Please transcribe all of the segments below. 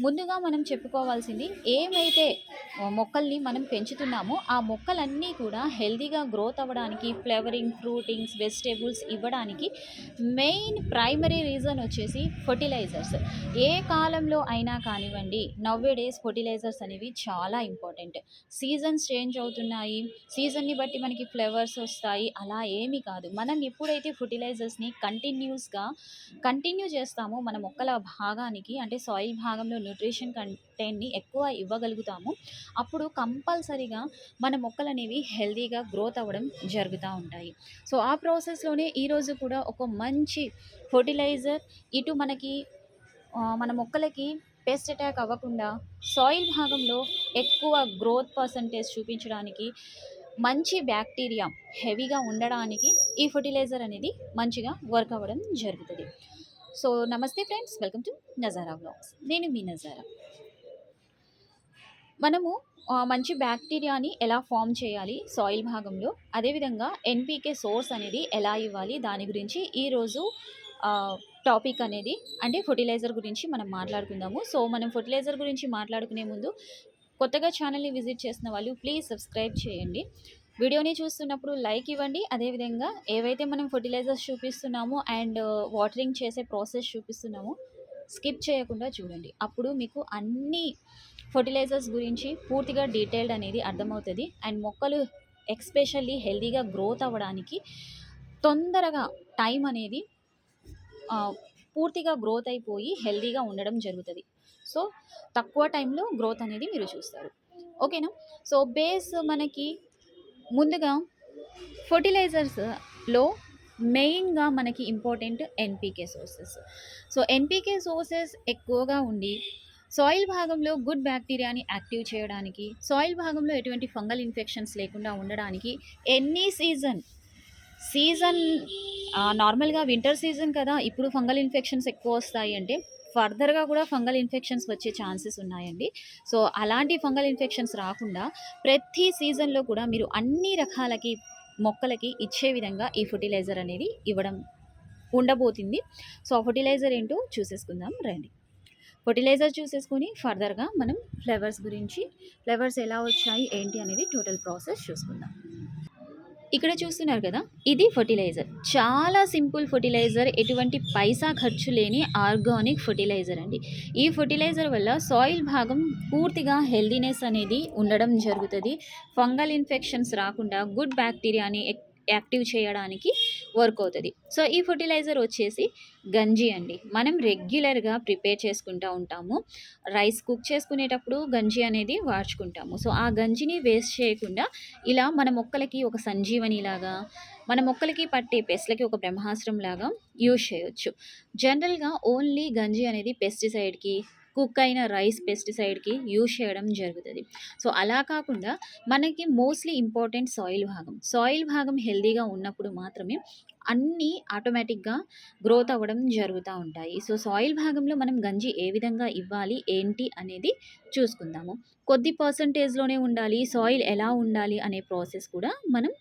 ముందుగా మనం చెప్పుకోవాల్సింది ఏమైతే మొక్కల్ని మనం పెంచుతున్నామో ఆ మొక్కలన్నీ కూడా హెల్తీగా గ్రోత్ అవ్వడానికి ఫ్లేవరింగ్ ఫ్రూటింగ్స్ వెజిటేబుల్స్ ఇవ్వడానికి మెయిన్ ప్రైమరీ రీజన్ వచ్చేసి ఫర్టిలైజర్స్. ఏ కాలంలో అయినా కానివ్వండి నవ్వే డేస్ ఫర్టిలైజర్స్ అనేవి చాలా ఇంపార్టెంట్. సీజన్స్ చేంజ్ అవుతున్నాయి సీజన్ని బట్టి మనకి ఫ్లేవర్స్ వస్తాయి అలా ఏమీ కాదు. మనం ఎప్పుడైతే ఫర్టిలైజర్స్ని కంటిన్యూస్గా కంటిన్యూ చేస్తామో మన మొక్కల భాగానికి అంటే సాయిల్ భాగంలో న్యూట్రిషన్ కంటెంట్ని ఎక్కువ ఇవ్వగలుగుతాము. అప్పుడు కంపల్సరీగా మన మొక్కలు అనేవి హెల్తీగా గ్రోత్ అవ్వడం జరుగుతూ ఉంటాయి. సో ఆ ప్రాసెస్లోనే ఈరోజు కూడా ఒక మంచి ఫర్టిలైజర్ ఇటు మనకి మన మొక్కలకి పెస్ట్ అటాక్ అవ్వకుండా సాయిల్ భాగంలో ఎక్కువ గ్రోత్ పర్సంటేజ్ చూపించడానికి మంచి బ్యాక్టీరియా హెవీగా ఉండడానికి ఈ ఫర్టిలైజర్ అనేది మంచిగా వర్క్ అవ్వడం జరుగుతుంది. సో నమస్తే friends. Welcome to Nazara vlogs. నేను మీ నజారా. మనము మంచి బ్యాక్టీరియాని ఎలా ఫామ్ చేయాలి సాయిల్ భాగంలో అదేవిధంగా ఎన్పీకే సోర్స్ అనేది ఎలా ఇవ్వాలి దాని గురించి ఈరోజు టాపిక్ అనేది అంటే ఫర్టిలైజర్ గురించి మనం మాట్లాడుకుందాము. సో మనం ఫర్టిలైజర్ గురించి మాట్లాడుకునే ముందు కొత్తగా ఛానల్ని విజిట్ చేసిన వాళ్ళు ప్లీజ్ సబ్స్క్రైబ్ చేయండి. వీడియోని చూస్తున్నప్పుడు లైక్ ఇవ్వండి. అదేవిధంగా ఏవైతే మనం ఫర్టిలైజర్స్ చూపిస్తున్నామో అండ్ వాటరింగ్ చేసే ప్రాసెస్ చూపిస్తున్నామో స్కిప్ చేయకుండా చూడండి. అప్పుడు మీకు అన్ని ఫర్టిలైజర్స్ గురించి పూర్తిగా డీటెయిల్డ్ అనేది అర్థమవుతుంది. అండ్ మొక్కలు ఎక్స్పెషల్లీ హెల్తీగా గ్రోత్ అవ్వడానికి తొందరగా టైం అనేది పూర్తిగా గ్రోత్ అయిపోయి హెల్దీగా ఉండడం జరుగుతుంది. సో తక్కువ టైంలో గ్రోత్ అనేది మీరు చూస్తారు. ఓకేనా? సో బేస్ మనకి ముందుగా ఫర్టిలైజర్స్లో మెయిన్గా మనకి important NPK sources so NPK sources ఎక్కువగా ఉండి సాయిల్ భాగంలో గుడ్ బ్యాక్టీరియాని యాక్టివ్ చేయడానికి సాయిల్ భాగంలో ఎటువంటి ఫంగల్ ఇన్ఫెక్షన్స్ లేకుండా ఉండడానికి ఎన్ని సీజన్ సీజన్ నార్మల్గా వింటర్ సీజన్ కదా ఇప్పుడు ఫంగల్ ఇన్ఫెక్షన్స్ ఎక్కువ వస్తాయి అంటే ఫర్దర్గా కూడా ఫంగల్ ఇన్ఫెక్షన్స్ వచ్చే ఛాన్సెస్ ఉన్నాయండి. సో అలాంటి ఫంగల్ ఇన్ఫెక్షన్స్ రాకుండా ప్రతి సీజన్లో కూడా మీరు అన్ని రకాలకి మొక్కలకి ఇచ్చే విధంగా ఈ ఫర్టిలైజర్ అనేది ఇవ్వడం ఉండబోతుంది. సో ఆ ఫర్టిలైజర్ ఏంటో చూసేసుకుందాం. రండి. ఫర్టిలైజర్ చూసేసుకొని ఫర్దర్గా మనం ఫ్లేవర్స్ గురించి ఫ్లేవర్స్ ఎలా వచ్చాయి ఏంటి అనేది టోటల్ ప్రాసెస్ చూసుకుందాం. ఇక్కడ చూస్తున్నారు కదా ఇది ఫర్టిలైజర్. చాలా సింపుల్ ఫర్టిలైజర్ ఎటువంటి పైసా ఖర్చు లేని ఆర్గానిక్ ఫర్టిలైజర్ అండి. ఈ ఫర్టిలైజర్ వల్ల సాయిల్ భాగం పూర్తిగా హెల్దీనెస్ అనేది ఉండడం జరుగుతుంది. ఫంగల్ ఇన్ఫెక్షన్స్ రాకుండా గుడ్ బ్యాక్టీరియాని యాక్టివ్ చేయడానికి వర్క్ అవుతుంది. సో ఈ ఫర్టిలైజర్ వచ్చేసి గంజి అండి. మనం రెగ్యులర్గా ప్రిపేర్ చేసుకుంటూ ఉంటాము. రైస్ కుక్ చేసుకునేటప్పుడు గంజి అనేది వాడుచుకుంటాము సో ఆ గంజిని వేస్ట్ చేయకుండా ఇలా మన మొక్కలకి ఒక సంజీవని లాగా మన మొక్కలకి పట్టే పెస్ట్లకి ఒక బ్రహ్మాస్త్రం లాగా యూజ్ చేయొచ్చు. జనరల్గా ఓన్లీ గంజి అనేది పెస్టిసైడ్కి కుక్ అయిన రైస్ పెస్టిసైడ్కి యూజ్ చేయడం జరుగుతుంది. సో అలా కాకుండా మనకి మోస్ట్లీ ఇంపార్టెంట్ సాయిల్ భాగం. సాయిల్ భాగం హెల్దీగా ఉన్నప్పుడు మాత్రమే అన్నీ ఆటోమేటిక్గా గ్రోత్ అవ్వడం జరుగుతూ ఉంటాయి. సో సాయిల్ భాగంలో మనం గంజి ఏ విధంగా ఇవ్వాలి ఏంటి అనేది చూసుకుందాము. కొద్ది పర్సంటేజ్లోనే ఉండాలి సాయిల్ ఎలా ఉండాలి అనే ప్రాసెస్ కూడా మనం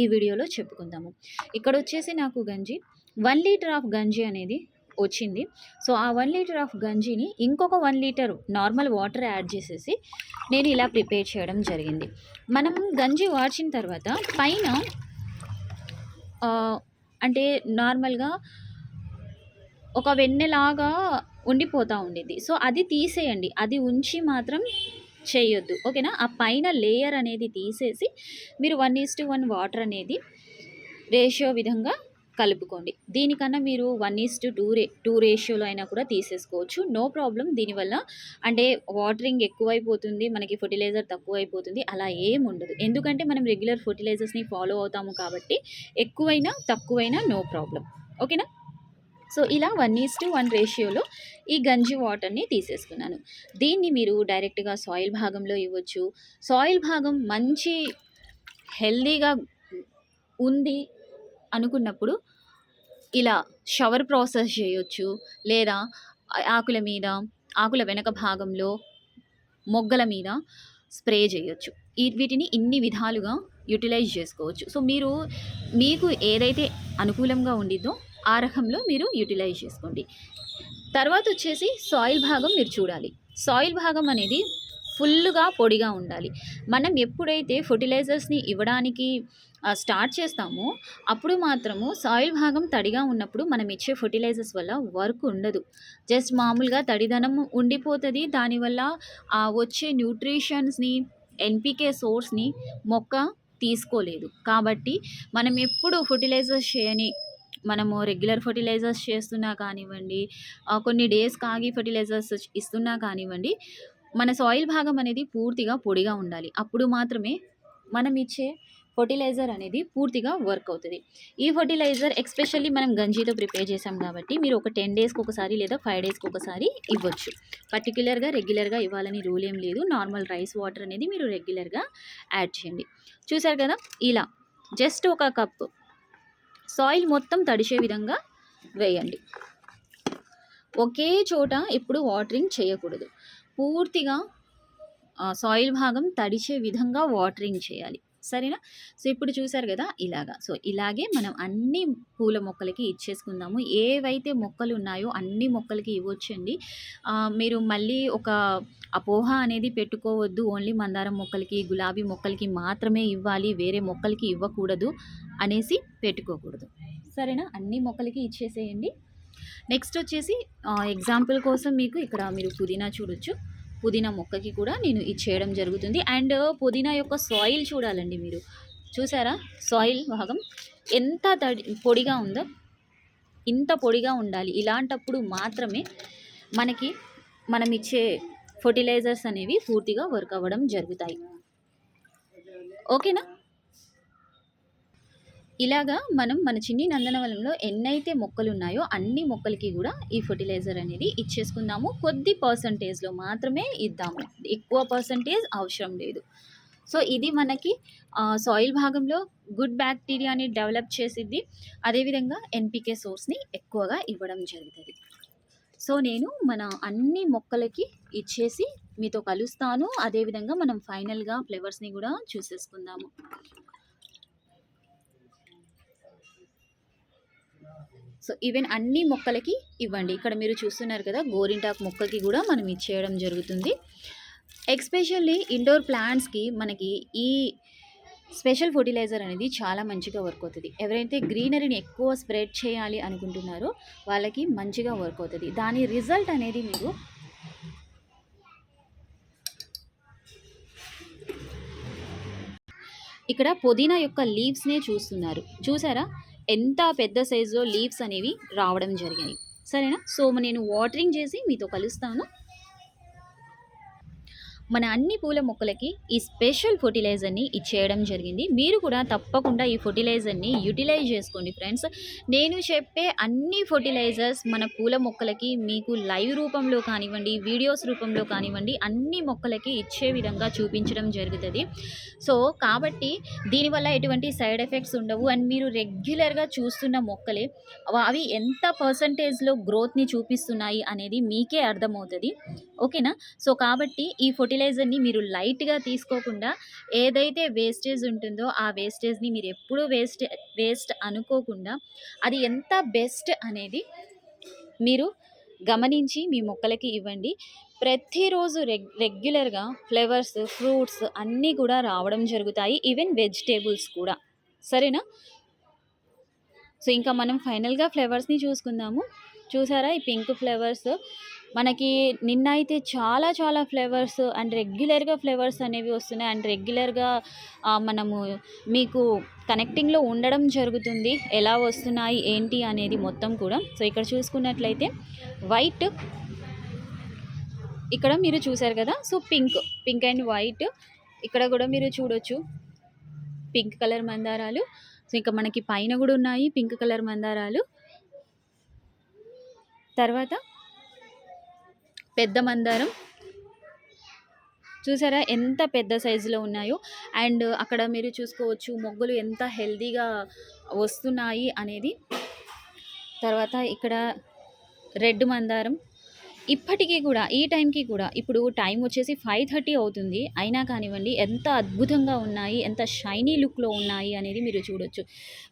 ఈ వీడియోలో చెప్పుకుందాము. ఇక్కడ వచ్చేసి నాకు గంజి వన్ లీటర్ ఆఫ్ గంజి అనేది వచ్చింది. సో ఆ వన్ లీటర్ ఆఫ్ గంజిని ఇంకొక one litre normal water add చేసేసి నేను ఇలా ప్రిపేర్ చేయడం జరిగింది. మనం గంజి వార్చిన తర్వాత పైన అంటే నార్మల్గా ఒక వెన్నెలాగా ఉండిపోతూ ఉండేది సో అది తీసేయండి. అది ఉంచి మాత్రం చేయొద్దు. ఓకేనా? ఆ పైన లేయర్ అనేది తీసేసి మీరు one is to one water అనేది రేషియో విధంగా కలుపుకోండి. దీనికన్నా మీరు వన్ ఈస్ టు టూ రే టూ రేషియోలో అయినా కూడా తీసేసుకోవచ్చు. నో ప్రాబ్లం దీనివల్ల అంటే వాటరింగ్ ఎక్కువైపోతుంది మనకి ఫర్టిలైజర్ తక్కువైపోతుంది అలా ఏం ఉండదు. ఎందుకంటే మనం రెగ్యులర్ ఫర్టిలైజర్స్ని ఫాలో అవుతాము కాబట్టి ఎక్కువైనా తక్కువైనా నో ప్రాబ్లం ఓకేనా సో ఇలా వన్ ఈస్ టు వన్ రేషియోలో ఈ గంజి వాటర్ని తీసేసుకున్నాను. దీన్ని మీరు డైరెక్ట్గా సాయిల్ భాగంలో ఇవ్వచ్చు. సాయిల్ భాగం మంచి హెల్దీగా ఉంది అనుకున్నప్పుడు ఇలా షవర్ ప్రాసెస్ చేయొచ్చు లేదా ఆకుల మీద ఆకుల వెనక భాగంలో మొగ్గల మీద స్ప్రే చేయొచ్చు. ఈ వీటిని ఇన్ని విధాలుగా యూటిలైజ్ చేసుకోవచ్చు. సో మీరు మీకు ఏదైతే అనుకూలంగా ఉండిద్దో ఆ రకంలో మీరు యూటిలైజ్ చేసుకోండి. తర్వాత వచ్చేసి సాయిల్ భాగం మీరు చూడాలి. సాయిల్ భాగం అనేది ఫుల్గా పొడిగా ఉండాలి. మనం ఎప్పుడైతే ఫర్టిలైజర్స్ని ఇవ్వడానికి స్టార్ట్ చేస్తామో అప్పుడు మాత్రము సాయిల్ భాగం తడిగా ఉన్నప్పుడు మనం ఇచ్చే ఫర్టిలైజర్స్ వల్ల వర్క్ ఉండదు. జస్ట్ మామూలుగా తడిదనం ఉండిపోతుంది. దానివల్ల ఆ వచ్చే న్యూట్రిషన్స్ని ఎన్పికే సోర్స్ని మొక్క తీసుకోలేదు. కాబట్టి మనం ఎప్పుడు ఫర్టిలైజర్స్ చేయని మనము రెగ్యులర్ ఫర్టిలైజర్స్ చేస్తున్నా కానివ్వండి కొన్ని డేస్ కాగి ఫర్టిలైజర్స్ ఇస్తున్నా కానివ్వండి మన సాయిల్ భాగం అనేది పూర్తిగా పొడిగా ఉండాలి. అప్పుడు మాత్రమే మనం ఇచ్చే ఫర్టిలైజర్ అనేది పూర్తిగా వర్క్ అవుతుంది. ఈ ఫర్టిలైజర్ ఎక్స్పెషల్లీ మనం గంజీతో ప్రిపేర్ చేసాం కాబట్టి మీరు ఒక టెన్ డేస్కి ఒకసారి లేదా ఫైవ్ డేస్కి ఒకసారి ఇవ్వచ్చు. పర్టికులర్గా రెగ్యులర్గా ఇవ్వాలని రూల్ ఏం లేదు. నార్మల్ రైస్ వాటర్ అనేది మీరు రెగ్యులర్గా యాడ్ చేయండి. చూసారు కదా? ఇలా జస్ట్ ఒక కప్ సాయిల్ మొత్తం తడిసే విధంగా వేయండి. ఒకే చోట ఎప్పుడు వాటరింగ్ చేయకూడదు. పూర్తిగా సాయిల్ భాగం తడిచే విధంగా వాటరింగ్ చేయాలి. సరేనా? సో ఇప్పుడు చూసారు కదా ఇలాగా. సో ఇలాగే మనం అన్ని పూల మొక్కలకి ఇచ్చేసుకుందాము. ఏవైతే మొక్కలు ఉన్నాయో అన్ని మొక్కలకి ఇవ్వచ్చండి. మీరు మళ్ళీ ఒక అపోహ అనేది పెట్టుకోవద్దు. ఓన్లీ మందారం మొక్కలకి గులాబీ మొక్కలకి మాత్రమే ఇవ్వాలి. వేరే మొక్కలకి ఇవ్వకూడదు అనేసి పెట్టుకోకూడదు. సరేనా? అన్ని మొక్కలకి ఇచ్చేసేయండి. నెక్స్ట్ వచ్చేసి ఎగ్జాంపుల్ కోసం మీకు ఇక్కడ మీరు పుదీనా చూడొచ్చు. పుదీనా మొక్కకి కూడా నేను ఇది చేయడం జరుగుతుంది. అండ్ పుదీనా యొక్క సాయిల్ చూడాలండి మీరు. చూసారా? సాయిల్ భాగం ఎంత తడి పొడిగా ఉందో ఇంత పొడిగా ఉండాలి. ఇలాంటప్పుడు మాత్రమే మనకి మనం ఇచ్చే ఫర్టిలైజర్స్ అనేవి పూర్తిగా వర్క్ అవ్వడం జరుగుతాయి. ఓకేనా? ఇలాగా మనం మన చిన్ని నందనవనంలో ఎన్నైతే మొక్కలు ఉన్నాయో అన్ని మొక్కలకి కూడా ఈ ఫర్టిలైజర్ అనేది ఇచ్చేసుకుందాము. కొద్ది పర్సంటేజ్లో మాత్రమే ఇద్దాము. ఎక్కువ పర్సంటేజ్ అవసరం లేదు. సో ఇది మనకి సాయిల్ భాగంలో గుడ్ బ్యాక్టీరియాని డెవలప్ చేసిద్ది. అదేవిధంగా ఎన్పికే సోర్స్ని ఎక్కువగా ఇవ్వడం జరుగుతుంది. సో నేను మన అన్ని మొక్కలకి ఇచ్చేసి మీతో కలుస్తాను. అదేవిధంగా మనం ఫైనల్గా ఫ్లేవర్స్ని కూడా చూసేసుకుందాము. సో ఈవెన్ అన్ని మొక్కలకి ఇవ్వండి. ఇక్కడ మీరు చూస్తున్నారు కదా గోరింటాకు మొక్కకి కూడా మనం ఇచ్చేయడం జరుగుతుంది. ఎక్స్పెషల్లీ ఇండోర్ ప్లాంట్స్కి మనకి ఈ స్పెషల్ ఫర్టిలైజర్ అనేది చాలా మంచిగా వర్క్ అవుతుంది. ఎవరైతే గ్రీనరీని ఎక్కువ స్ప్రెడ్ చేయాలి అనుకుంటున్నారో వాళ్ళకి మంచిగా వర్క్ అవుతుంది. దాని రిజల్ట్ అనేది మీరు ఇక్కడ పుదీనా యొక్క లీవ్స్నే చూస్తున్నారు. చూసారా? ఎంత పెద్ద సైజులో లీవ్స్ అనేవి రావడం జరిగాయి. సరేనా? సో నేను వాటరింగ్ చేసి మీతో కలుస్తాను. మన అన్ని పూల మొక్కలకి ఈ స్పెషల్ ఫర్టిలైజర్ని ఇచ్చేయడం జరిగింది. మీరు కూడా తప్పకుండా ఈ ఫర్టిలైజర్ని యూటిలైజ్ చేసుకోండి ఫ్రెండ్స్. నేను చెప్పే అన్ని ఫర్టిలైజర్స్ మన పూల మొక్కలకి మీకు లైవ్ రూపంలో కానివ్వండి వీడియోస్ రూపంలో కానివ్వండి అన్ని మొక్కలకి ఇచ్చే విధంగా చూపించడం జరుగుతుంది. సో కాబట్టి దీనివల్ల ఎటువంటి సైడ్ ఎఫెక్ట్స్ ఉండవు. అండ్ మీరు రెగ్యులర్గా చూస్తున్న మొక్కలే అవి ఎంత పర్సంటేజ్లో గ్రోత్ని చూపిస్తున్నాయి అనేది మీకే అర్థమవుతుంది. ఓకేనా? సో కాబట్టి ఈ ఫర్టిలైజర్ని మీరు లైట్గా తీసుకోకుండా ఏదైతే వేస్టేజ్ ఉంటుందో ఆ వేస్టేజ్ని మీరు ఎప్పుడూ వేస్ట్ వేస్ట్ అనుకోకుండా అది ఎంత బెస్ట్ అనేది మీరు గమనించి మీ మొక్కలకి ఇవ్వండి. ప్రతిరోజు రెగ్ రెగ్యులర్గా ఫ్లేవర్స్ ఫ్రూట్స్ అన్నీ కూడా రావడం జరుగుతాయి. ఈవెన్ వెజిటేబుల్స్ కూడా. సరేనా? సో ఇంకా మనం ఫైనల్గా ఫ్లేవర్స్ని చూసుకుందాము. చూసారా ఈ పింక్ ఫ్లేవర్స్? మనకి నిన్న అయితే చాలా చాలా ఫ్లేవర్స్ అండ్ రెగ్యులర్గా ఫ్లేవర్స్ అనేవి వస్తున్నాయి. అండ్ రెగ్యులర్గా మనము మీకు కనెక్టింగ్లో ఉండడం జరుగుతుంది. ఎలా వస్తున్నాయి ఏంటి అనేది మొత్తం కూడా. సో ఇక్కడ చూసుకున్నట్లయితే వైట్ ఇక్కడ మీరు చూసారు కదా? So pink pink and white ఇక్కడ కూడా మీరు చూడొచ్చు. పింక్ కలర్ మందారాలు. సో ఇంకా మనకి పైన కూడా ఉన్నాయి పింక్ కలర్ మందారాలు. తర్వాత పెద్ద మందారం. చూసారా ఎంత పెద్ద సైజులో ఉన్నాయో. అండ్ అక్కడ మీరు చూసుకోవచ్చు మొగ్గులు ఎంత హెల్దీగా వస్తున్నాయి అనేది. తర్వాత ఇక్కడ రెడ్ మందారం. ఇప్పటికీ కూడా ఈ టైంకి కూడా ఇప్పుడు టైం వచ్చేసి ఫైవ్ థర్టీ అవుతుంది. అయినా కానివ్వండి ఎంత అద్భుతంగా ఉన్నాయి ఎంత షైనీ లుక్లో ఉన్నాయి అనేది మీరు చూడొచ్చు.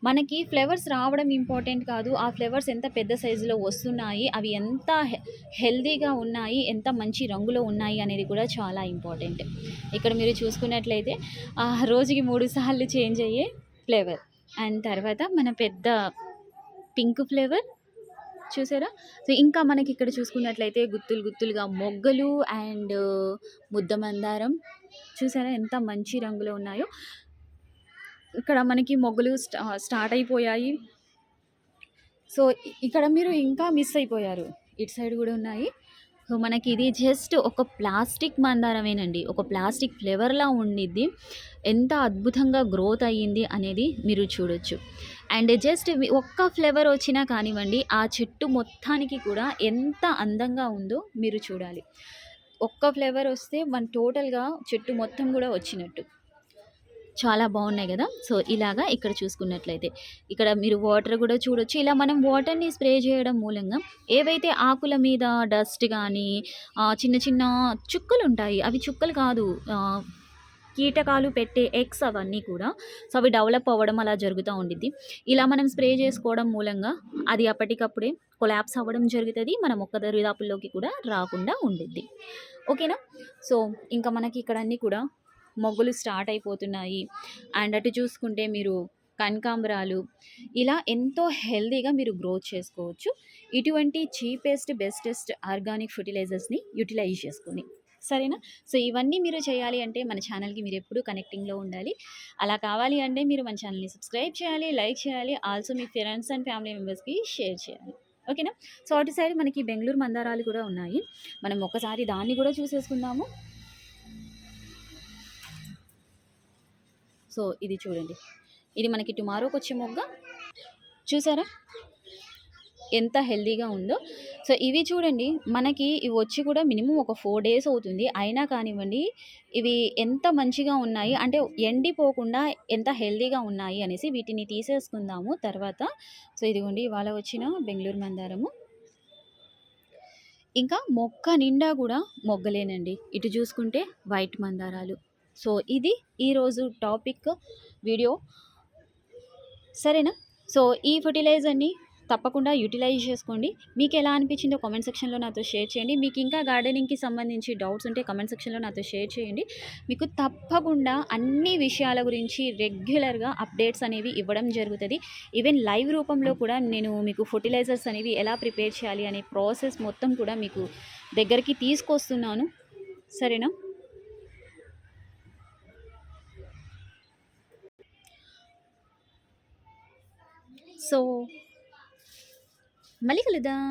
మనకి ఫ్లేవర్స్ రావడం ఇంపార్టెంట్ కాదు. ఆ ఫ్లేవర్స్ ఎంత పెద్ద సైజులో వస్తున్నాయి అవి ఎంత హెల్దీగా ఉన్నాయి ఎంత మంచి రంగులో ఉన్నాయి అనేది కూడా చాలా ఇంపార్టెంట్. ఇక్కడ మీరు చూసుకున్నట్లయితే ఆ రోజుకి మూడు సార్లు చేంజ్ అయ్యే ఫ్లేవర్. అండ్ తర్వాత మన పెద్ద పింక్ ఫ్లేవర్ చూసారా? సో ఇంకా మనకి ఇక్కడ చూసుకున్నట్లయితే గుత్తులు గుత్తులుగా మొగ్గలు అండ్ ముద్ద మందారం. చూసారా ఎంత మంచి రంగులో ఉన్నాయో. ఇక్కడ మనకి మొగ్గలు స్టా స్టార్ట్ అయిపోయాయి. సో ఇక్కడ మీరు ఇంకా మిస్ అయిపోయారు. ఇటు సైడ్ కూడా ఉన్నాయి. సో మనకి ఇది జస్ట్ ఒక ప్లాస్టిక్ మందారమేనండి. ఒక ప్లాస్టిక్ ఫ్లేవర్లా ఉండిద్ది. ఎంత అద్భుతంగా గ్రోత్ అయ్యింది అనేది మీరు చూడొచ్చు. అండ్ జస్ట్ ఒక్క ఫ్లేవర్ వచ్చినా కానివ్వండి ఆ చెట్టు మొత్తానికి కూడా ఎంత అందంగా ఉందో మీరు చూడాలి. ఒక్క ఫ్లేవర్ వస్తే మన టోటల్గా చెట్టు మొత్తం కూడా వచ్చినట్టు. చాలా బాగున్నాయి కదా? సో ఇలాగా ఇక్కడ చూసుకున్నట్లయితే. ఇక్కడ మీరు వాటర్ కూడా చూడొచ్చు. ఇలా మనం వాటర్ని స్ప్రే చేయడం మూలంగా ఏవైతే ఆకుల మీద డస్ట్ కానీ చిన్న చిన్న చుక్కలు ఉంటాయి అవి చుక్కలు కాదు కీటకాలు పెట్టే ఎగ్స్ అవన్నీ కూడా సో అవి డెవలప్ అవ్వడం అలా జరుగుతూ ఉండిద్ది. ఇలా మనం స్ప్రే చేసుకోవడం మూలంగా అది అప్పటికప్పుడే కొలాప్స్ అవ్వడం జరుగుతుంది. మన మొక్క దరిదాపుల్లోకి కూడా రాకుండా ఉండిద్ది. ఓకేనా? సో ఇంకా మనకి ఇక్కడ అన్నీ కూడా మొగ్గులు స్టార్ట్ అయిపోతున్నాయి. అండ్ అటు చూసుకుంటే మీరు కనకాంబరాలు ఇలా ఎంతో హెల్దీగా మీరు గ్రోత్ చేసుకోవచ్చు. ఇటువంటి చీపెస్ట్ బెస్టెస్ట్ ఆర్గానిక్ ఫర్టిలైజర్స్ని యూటిలైజ్ చేసుకొని సరేనా? సో ఇవన్నీ మీరు చేయాలి అంటే మన ఛానల్కి మీరు ఎప్పుడూ కనెక్టింగ్లో ఉండాలి. అలా కావాలి అంటే మీరు మన ఛానల్ని సబ్స్క్రైబ్ చేయాలి లైక్ చేయాలి ఆల్సో మీ ఫ్రెండ్స్ అండ్ ఫ్యామిలీ మెంబర్స్కి షేర్ చేయాలి. ఓకేనా? సో అటు సైడ్ మనకి బెంగళూరు మందారాలు కూడా ఉన్నాయి. మనం ఒకసారి దాన్ని కూడా చూసేసుకుందాము. సో ఇది చూడండి. ఇది మనకి టుమారోకి వచ్చే మొగ్గ. చూసారా? ఎంత హెల్దీగా ఉందో. సో ఇవి చూడండి మనకి ఇవి వచ్చి కూడా మినిమం ఒక ఫోర్ డేస్ అవుతుంది. అయినా కానివ్వండి ఇవి ఎంత మంచిగా ఉన్నాయి అంటే ఎండిపోకుండా ఎంత హెల్దీగా ఉన్నాయి అనేసి వీటిని తీసేసుకుందాము తర్వాత. సో ఇదిగోండి ఇవాళ వచ్చిన బెంగళూరు మందారము. ఇంకా మొక్క నిండా కూడా మొగ్గలేనండి. ఇటు చూసుకుంటే వైట్ మందారాలు. సో ఇది ఈరోజు టాపిక్ వీడియో. సరేనా? సో ఈ ఫర్టిలైజర్ని తప్పకుండా యూటిలైజ్ చేసుకోండి. మీకు ఎలా అనిపించిందో కామెంట్ సెక్షన్లో నాతో షేర్ చేయండి. మీకు ఇంకా గార్డెనింగ్కి సంబంధించి డౌట్స్ ఉంటే కామెంట్ సెక్షన్లో నాతో షేర్ చేయండి. మీకు తప్పకుండా అన్ని విషయాల గురించి రెగ్యులర్గా అప్డేట్స్ అనేవి ఇవ్వడం జరుగుతుంది. ఈవెన్ లైవ్ రూపంలో కూడా నేను మీకు ఫర్టిలైజర్స్ అనేవి ఎలా ప్రిపేర్ చేయాలి అనే ప్రాసెస్ మొత్తం కూడా మీకు దగ్గరికి తీసుకొస్తున్నాను. సరేనా? సో మళ్ళీ కలుద్దాం